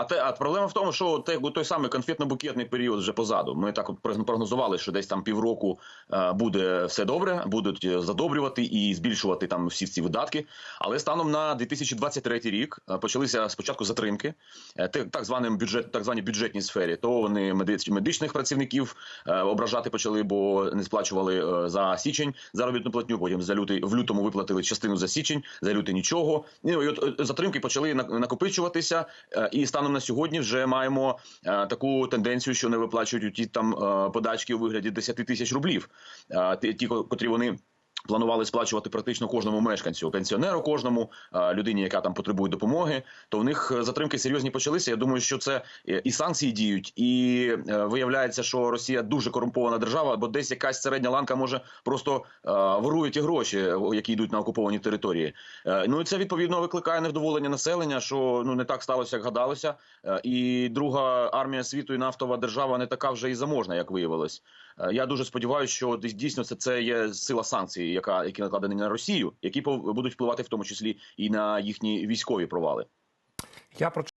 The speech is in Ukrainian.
а те а проблема в тому, що те, той самий конфетно-букетний період вже позаду. Ми так прогнозували, що десь там півроку е, буде все добре, будуть е, задобрювати і збільшувати там всі ці видатки. Але станом на 2023 рік е, почалися спочатку затримки, так званим бюджет, так званій бюджетній сфері. То вони медичних працівників ображати почали, бо не сплачували за січень заробітну платню. Потім за лютий в лютому виплатили частину за січень, за лютий нічого. Ну і от затримки почали накопичуватися. І станом на сьогодні вже маємо е, таку тенденцію, що не виплачують ті там е, подачки у вигляді 10 тисяч рублів. Е, Ті, ті, котрі вони. Планували сплачувати практично кожному мешканцю, пенсіонеру, кожному е, людині, яка там потребує допомоги. То в них е, затримки серйозні почалися. Я думаю, що це е, і санкції діють, і виявляється, що Росія дуже корумпована держава, бо десь якась середня ланка може просто ворує ті гроші, які йдуть на окуповані території. Ну і це відповідно викликає невдоволення населення, що ну не так сталося, як гадалося. І друга армія світу і нафтова держава не така вже і заможна, як виявилось. Я дуже сподіваюся, що дійсно це, це є сила санкцій, яка які накладені на Росію, які будуть впливати в тому числі і на їхні військові провали. Я про